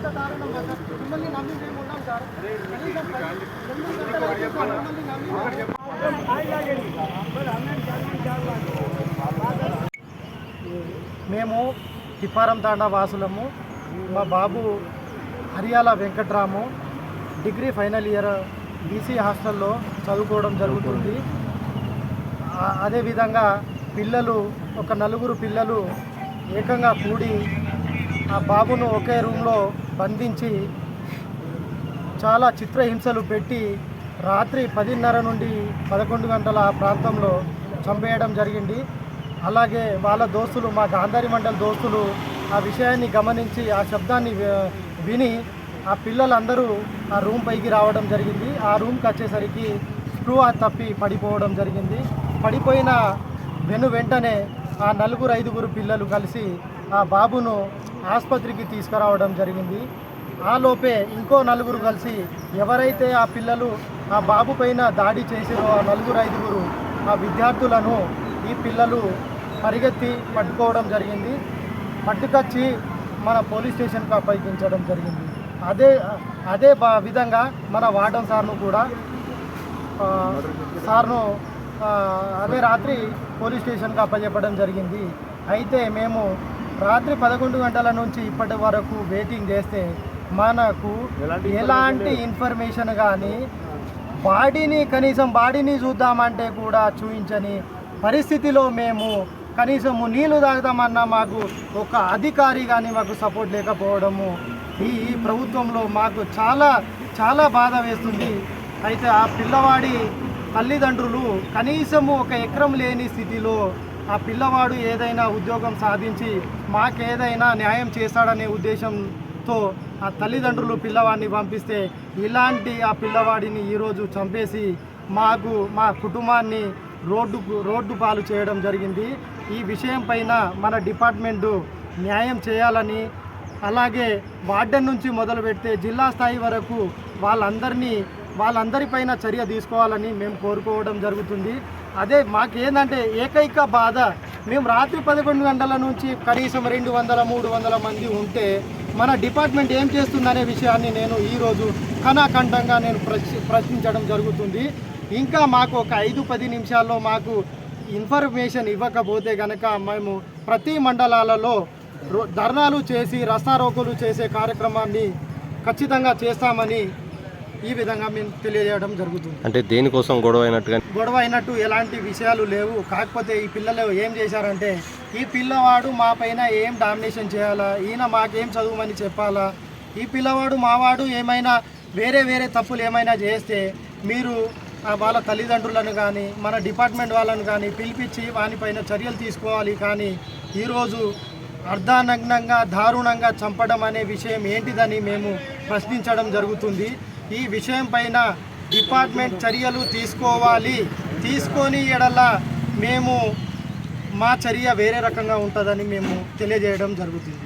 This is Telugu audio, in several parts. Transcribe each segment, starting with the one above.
మిమ్మల్ని నమ్మి మేము ఉన్నాం సార్ కనీసం పది- ఎనిమిది గంటల వరకు మిమ్మల్ని నమ్మి మేము తిప్పారం తాండా వాసులము మా బాబు Hariyala Venkatramu degree final year BC హాస్టల్లో చదువుకోవడం జరుగుతుంది. అదేవిధంగా పిల్లలు ఒక నలుగురు పిల్లలు ఏకంగా కూడి ఆ బాబును ఒకే రూమ్లో బంధించి చాలా చిత్రహింసలు పెట్టి రాత్రి పదిన్నర నుండి పదకొండు గంటల ఆ ప్రాంతంలో చంపేయడం జరిగింది. అలాగే వాళ్ళ దోస్తులు మా గాంధారి మండల దోస్తులు ఆ విషయాన్ని గమనించి ఆ శబ్దాన్ని విని ఆ పిల్లలందరూ ఆ రూమ్ పైకి రావడం జరిగింది. ఆ రూమ్కి వచ్చేసరికి స్క్రూ తప్పి పడిపోవడం జరిగింది. పడిపోయిన వెను వెంటనే ఆ నలుగురు ఐదుగురు పిల్లలు కలిసి ఆ బాబును ఆసుపత్రికి తీసుకురావడం జరిగింది. ఆ లోపే ఇంకో నలుగురు కలిసి ఎవరైతే ఆ పిల్లలు ఆ బాబు పైన దాడి చేసిరో ఆ నలుగురు ఐదుగురు ఆ విద్యార్థులను ఈ పిల్లలు పరిగెత్తి పట్టుకోవడం జరిగింది. పట్టుకొచ్చి మన పోలీస్ స్టేషన్కి అప్పగించడం జరిగింది. అదే అదే విధంగా మన వార్డన్ సార్ను కూడా సార్ను అదే రాత్రి పోలీస్ స్టేషన్కి అప్పచెప్పడం జరిగింది. అయితే మేము రాత్రి పదకొండు గంటల నుంచి ఇప్పటి వరకు వెయిటింగ్ చేస్తే మనకు ఎలాంటి ఇన్ఫర్మేషన్ కానీ బాడీని కనీసం బాడీని చూద్దామంటే కూడా చూపించని పరిస్థితిలో మేము కనీసము నీళ్ళు తాగుతామన్నా మాకు ఒక అధికారి కానీ మాకు సపోర్ట్ లేకపోవడము ఈ ఈ ప్రభుత్వంలో మాకు చాలా చాలా బాధ వేస్తుంది. అయితే ఆ పిల్లవాడి తల్లిదండ్రులు కనీసము ఒక ఎకరం లేని స్థితిలో ఆ పిల్లవాడు ఏదైనా ఉద్యోగం సాధించి మాకేదైనా న్యాయం చేస్తాడనే ఉద్దేశంతో ఆ తల్లిదండ్రులు పిల్లవాడిని పంపిస్తే ఇలాంటి ఆ పిల్లవాడిని ఈరోజు చంపేసి మాకు మా కుటుంబాన్ని రోడ్డుకు రోడ్డు పాలు చేయడం జరిగింది. ఈ విషయం పైన మన డిపార్ట్మెంటు న్యాయం చేయాలని అలాగే వార్డెన్ నుంచి మొదలు పెడితే జిల్లా స్థాయి వరకు వాళ్ళందరినీ వాళ్ళందరిపైన చర్య తీసుకోవాలని మేము కోరుకోవడం జరుగుతుంది. అదే మాకు ఏంటంటే ఏకైక బాధ మేము రాత్రి పదకొండు గంటల నుంచి కనీసం రెండు వందల మూడు వందల మంది ఉంటే మన డిపార్ట్మెంట్ ఏం చేస్తుందనే విషయాన్ని నేను ఈరోజు కణాఖండంగా నేను ప్రశ్నించడం జరుగుతుంది. ఇంకా మాకు ఒక ఐదు పది నిమిషాల్లో మాకు ఇన్ఫర్మేషన్ ఇవ్వకపోతే కనుక మేము ప్రతి మండలాలలో రో- ధర్నాలు చేసి రస్తారోకులు చేసే కార్యక్రమాన్ని ఖచ్చితంగా చేస్తామని ఈ విధంగా మేము తెలియజేయడం జరుగుతుంది. అంటే దేనికోసం గొడవ అయినట్టుగా గొడవ అయినట్టు ఎలాంటి విషయాలు లేవు. కాకపోతే ఈ పిల్లలు ఏం చేశారంటే ఈ పిల్లవాడు మా పైన ఏం డామినేషన్ చేయాలా? ఈయన మాకేం చదువుమని చెప్పాలా? ఈ పిల్లవాడు మావాడు ఏమైనా వేరే వేరే తప్పులు ఏమైనా చేస్తే మీరు వాళ్ళ తల్లిదండ్రులను కానీ మన డిపార్ట్మెంట్ వాళ్ళను కానీ పిలిపించి వానిపైన చర్యలు తీసుకోవాలి. కానీ ఈరోజు అర్ధానగ్నంగా దారుణంగా చంపడం అనే విషయం ఏంటిదని మేము ప్రశ్నించడం జరుగుతుంది. ఈ విషయం పైన డిపార్ట్మెంట్ చర్యలు తీసుకోవాలి. తీసుకొని ఎడల మేము మా చర్య వేరే రకంగా ఉంటుందని మేము తెలియజేయడం జరుగుతుంది.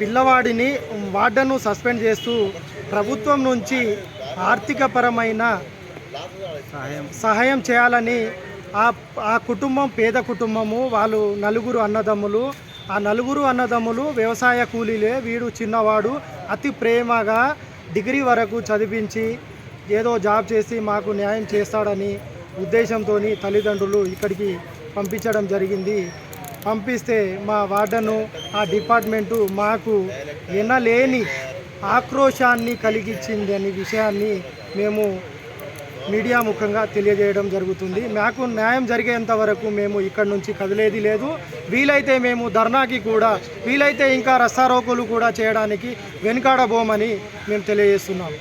పిల్లవాడిని వార్డను సస్పెండ్ చేస్తూ ప్రభుత్వం నుంచి ఆర్థికపరమైన సహాయం. చేయాలని ఆ ఆ కుటుంబం పేద కుటుంబము వాళ్ళు నలుగురు అన్నదమ్ములు ఆ నలుగురు అన్నదమ్ములు వ్యవసాయ కూలీలే. వీడు చిన్నవాడు అతి ప్రేమగా డిగ్రీ వరకు చదివించి ఏదో జాబ్ చేసి మాకు న్యాయం చేస్తాడని ఉద్దేశంతో తల్లిదండ్రులు ఇక్కడికి పంపించడం జరిగింది. పంపిస్తే మా వార్డను ఆ డిపార్ట్మెంటు మాకు ఎనలేని ఆక్రోశాన్ని కలిగించింది అనే విషయాన్ని మేము మీడియా ముఖంగా తెలియజేయడం జరుగుతుంది. మాకు న్యాయం జరిగేంత వరకు మేము ఇక్కడి నుంచి కదిలేది లేదు. వీలైతే మేము ధర్నాకి కూడా వీలైతే ఇంకా రస్తారోకులు కూడా చేయడానికి వెనుకాడబోమని మేము తెలియజేస్తున్నాం.